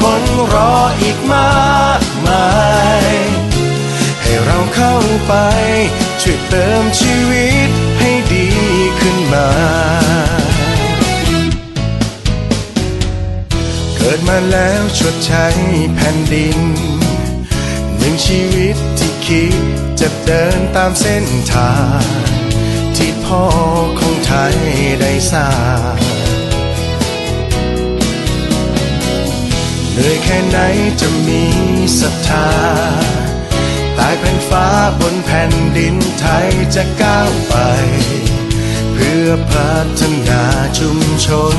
คนรออีกมากมาย ให้เราเข้าไป ช่วยเติมชีวิตให้ดีขึ้นมา เกิดมาแล้วชดใช้แผ่นดิน หนึ่งชีวิตที่คิดจะเดินตามเส้นทาง ที่พ่อของไทยได้สร้าง เหนื่อยแค่ไหนจะมีศรัทธาตายเป็นฟ้าบนแผ่นดินไทยจะก้าวไป เพื่อพัฒนาชุมชน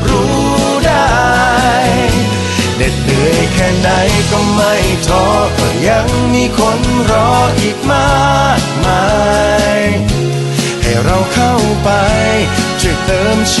กมากมาย ให้เราเข้าไปช่วยเติมชี